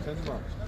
Efendim abi.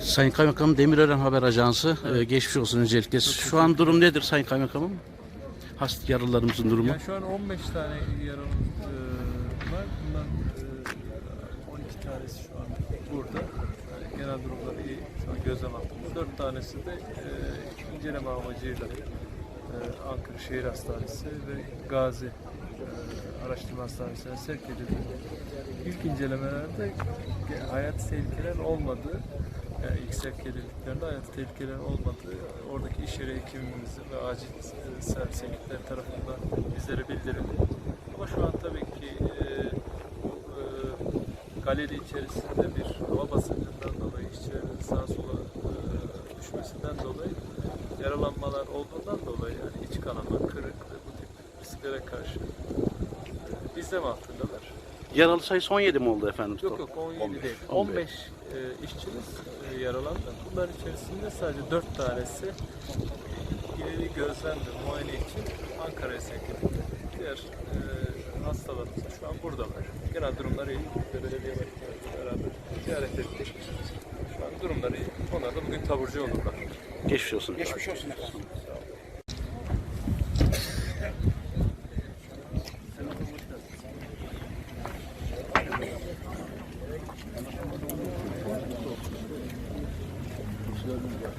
Sayın Kaymakamım Demirören Haber Ajansı. Ee, geçmiş olsun öncelikle. Şu an durum nedir Sayın Kaymakamım? Hasta yaralılarımızın durumu. Ya şu an 15 tane yaralımız e, var. Bundan e, 12 tanesi şu an burada. Yani genel durumları iyi. Şu an gözlem altında. 4 tanesi de e, inceleme amacıyla Ankara Şehir Hastanesi ve Gazi e, Araştırma Hastanesi'ne sevk edildi. İlk incelemelerde hayat tehlikeler olmadı. Yani ilk sevk edildiklerinde hayat tehlikeler olmadı. Oradaki iş yeri hekimimizin ve acil e, servis ekipleri tarafından bizlere bildirildi. Ama şu an tabii ki e, e, galeri içerisinde bir hava basıncından dolayı işçilerin sağa sola e, düşmesinden dolayı yaralanmalar olduğundan kanama, kırık ve bu tip risklere karşı e, izlem altındalar. Yaralı sayısı 17 mi oldu efendim? Yok yok 17 değil. 15. 15 e, işçimiz e, yaralandı. Bunların içerisinde sadece 4 tanesi ileri gözlem ve muayene için Ankara'ya sevk edildi. Diğer e, hastalarımız şu an buradalar. Genel durumları iyi. Belediye başkanıyla beraber ziyaret ettik. Şu an durumları iyi. Onlar da bugün taburcu olurlar. Geçmiş olsun. Geçmiş olsun efendim. görmeyeceğim.